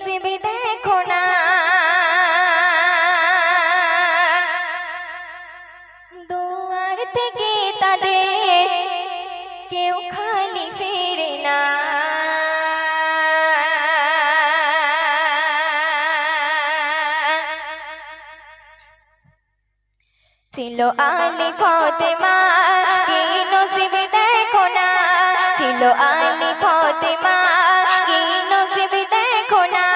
নসিবি দেখো না। দুয়ার থেকে তাদের কেউ খালি ফেরে না। ছিল আলি ফতেমা লো আলি ফতেমা কি নসিব দেখো না?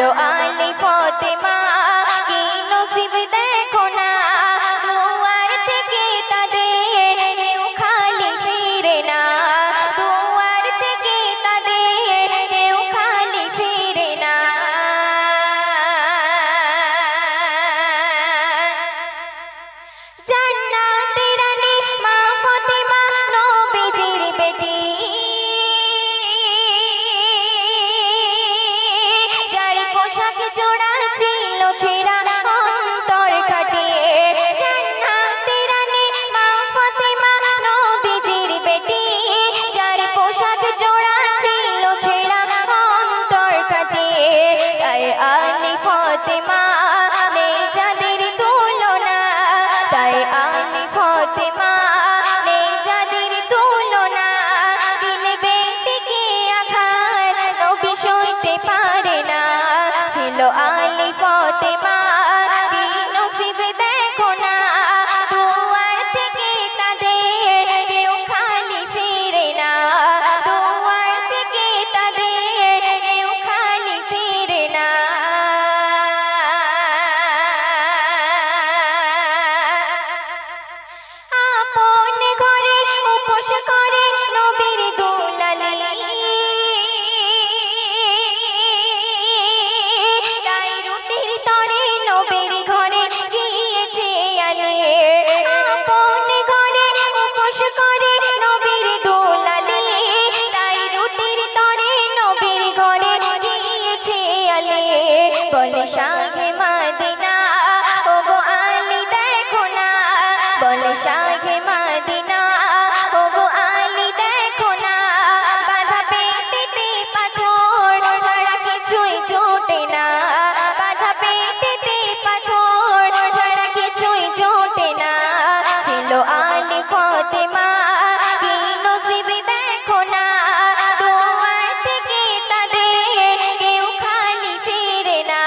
আলো আলি ফতেমা কি নসিব দেখো না 的吗？ফতেমা এই নসিব দেখো না, দুয়ার থেকে তাদের কেউ খালি ফিরে না।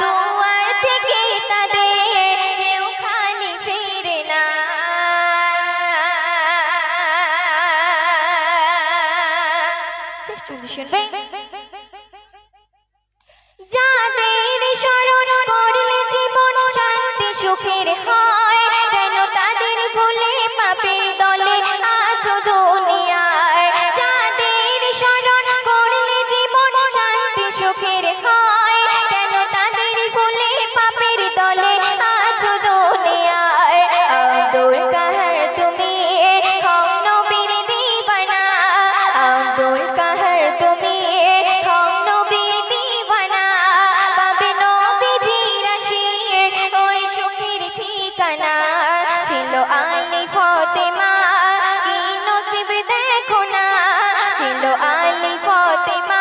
দুয়ার থেকে তাদের কেউ খালি ফিরে না। শেষ চলতে ছিল আলি ফতেমা কি নসিব দেখো না। ছিল আলি ফতেমা